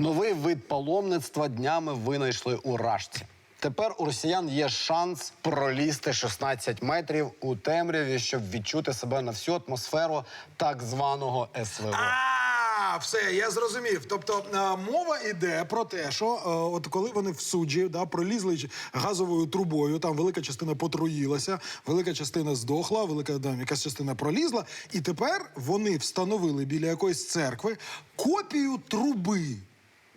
Новий вид паломництва днями винайшли у Рашці. Тепер у росіян є шанс пролізти 16 метрів у темряві, щоб відчути себе на всю атмосферу так званого СВО. А, все, я зрозумів. Тобто е, мова йде про те, що е, от коли вони в суджі да, пролізли газовою трубою, там велика частина потруїлася, велика частина здохла, велика да, якась частина пролізла, і тепер вони встановили біля якоїсь церкви копію труби.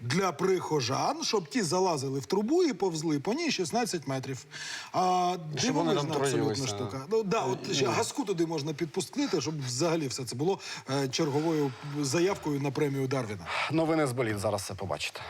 Для прихожан, щоб ті залазили в трубу і повзли по ній 16 метрів. А, дивовижна абсолютно штука. Ну, да, от ще газку туди можна підпустити, щоб взагалі все це було е, черговою заявкою на премію Дарвіна. Новини з боліт зараз все побачите.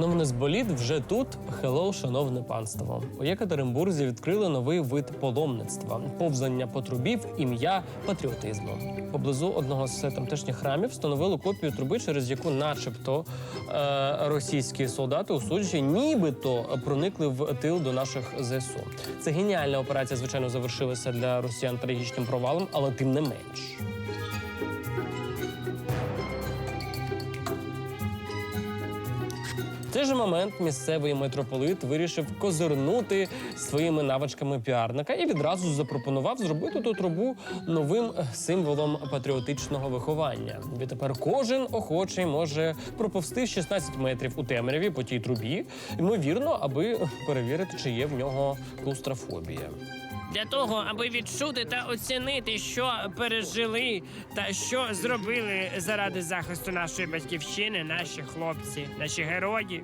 Новини з боліт вже тут. Хеллоу, шановне панство. У Єкатеринбурзі відкрили новий вид паломництва повзання по трубі в ім'я патріотизму. Поблизу одного з тамтешніх храмів встановили копію труби, через яку, начебто, е, російські солдати у суджі нібито проникли в тил до наших ЗСУ. Це геніальна операція, звичайно, завершилася для росіян трагічним провалом, але тим не менш. В цей же момент місцевий митрополит вирішив козирнути своїми навичками піарника і відразу запропонував зробити ту трубу новим символом патріотичного виховання. Відтепер кожен охочий може проповсти 16 метрів у темряві по тій трубі, ймовірно, аби перевірити, чи є в нього клаустрофобія. Для того, аби відчути та оцінити, що пережили та що зробили заради захисту нашої батьківщини, наші хлопці, наші герої.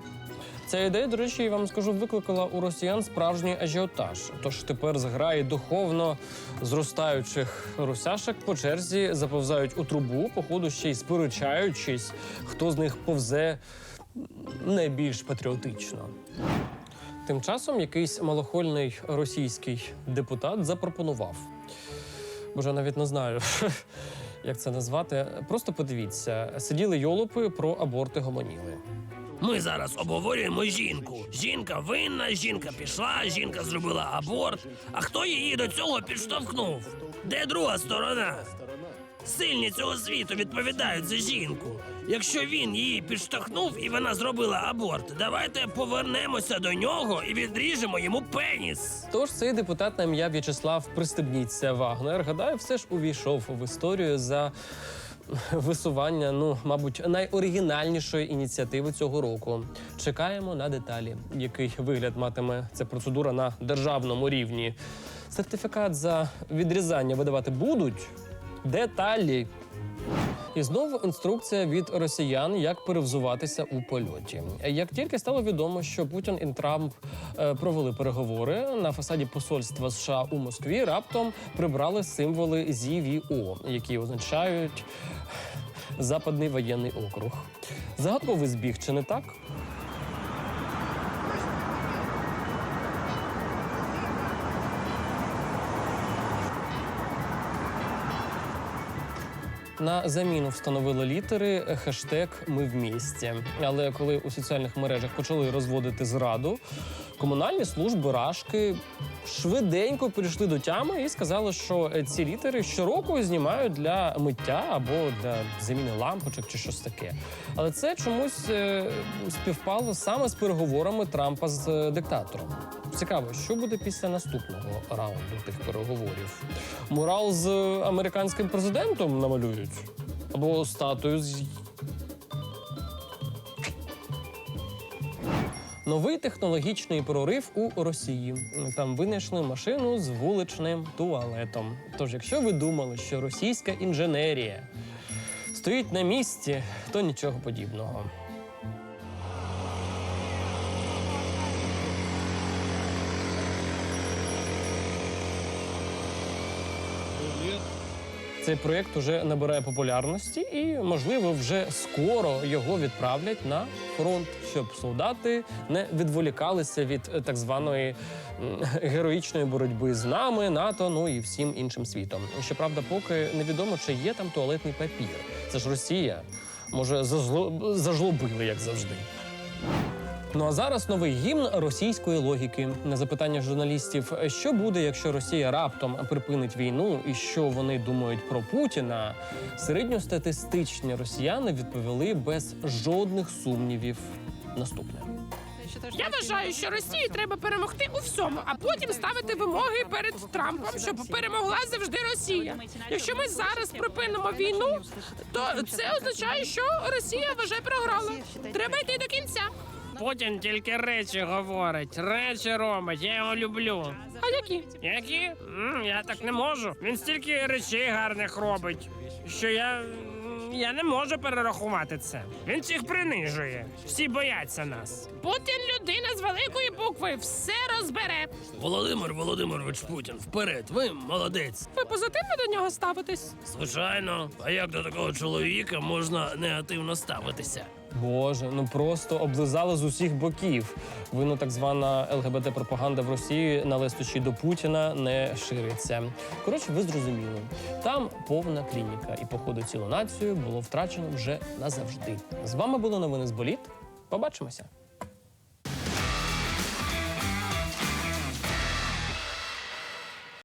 Ця ідея, до речі, я вам скажу, викликала у росіян справжній ажіотаж. Тож тепер зграї духовно зростаючих русяшок по черзі заповзають у трубу, походу ще й сперечаючись, хто з них повзе найбільш патріотично. Тим часом якийсь малохольний російський депутат запропонував. Боже, навіть не знаю, як це назвати. Просто подивіться: сиділи йолопи про аборти гомоніли. Ми зараз обговорюємо жінку. Жінка винна, жінка пішла, жінка зробила аборт. А хто її до цього підштовхнув? Де друга сторона? Сильні цього світу відповідають за жінку. Якщо він її підштовхнув і вона зробила аборт, давайте повернемося до нього і відріжемо йому пеніс. Тож цей депутат на ім'я В'ячеслав Пристебніться Вагнер, гадаю, все ж увійшов в історію за висування, ну, мабуть, найоригінальнішої ініціативи цього року. Чекаємо на деталі, який вигляд матиме ця процедура на державному рівні. Сертифікат за відрізання видавати будуть. Деталі. І знову інструкція від росіян, як перевзуватися у польоті. Як тільки стало відомо, що Путін і Трамп е, провели переговори на фасаді посольства США у Москві, раптом прибрали символи ЗІВІО, які означають Западний воєнний округ. Загадковий збіг, чи не так? На заміну встановили літери хештег Ми в місті. Але коли у соціальних мережах почали розводити зраду, комунальні служби Рашки швиденько перейшли до тями і сказали, що е, ці літери щороку знімають для миття або для заміни лампочок чи щось таке. Але це чомусь е, співпало саме з переговорами Трампа з е, диктатором. Цікаво, що буде після наступного раунду тих переговорів. Мурал з американським президентом намалюють або статую з. Новий технологічний прорив у Росії. Там винайшли машину з вуличним туалетом. Тож, якщо ви думали, що російська інженерія стоїть на місці, то нічого подібного. Цей проєкт уже набирає популярності, і можливо вже скоро його відправлять на фронт, щоб солдати не відволікалися від е, так званої героїчної боротьби з нами, НАТО, ну і всім іншим світом. Щоправда, поки невідомо, чи є там туалетний папір. Це ж Росія. Може, зажлобили, як завжди. Ну а зараз новий гімн російської логіки. На запитання журналістів, що буде, якщо Росія раптом припинить війну, і що вони думають про Путіна, середньостатистичні росіяни відповіли без жодних сумнівів. Наступне. Я вважаю, що Росії треба перемогти у всьому, а потім ставити вимоги перед Трампом, щоб перемогла завжди Росія. Якщо ми зараз припинимо війну, то це означає, що Росія вже програла. Треба йти до кінця. Путін тільки речі говорить, речі робить, я його люблю. А які? Які? М, я так не можу. Він стільки речей гарних робить, що я. Я не можу перерахувати це. Він всіх принижує. Всі бояться нас. Путін людина з великої букви все розбере. Володимир Володимирович Путін, вперед, ви молодець. Ви позитивно до нього ставитесь? Звичайно, а як до такого чоловіка можна негативно ставитися? Боже, ну просто облизали з усіх боків. Вино так звана ЛГБТ-пропаганда в Росії на листочі до Путіна не шириться. Коротше, ви зрозуміли. Там повна клініка, і походу цілу націю було втрачено вже назавжди. З вами були новини з боліт. Побачимося.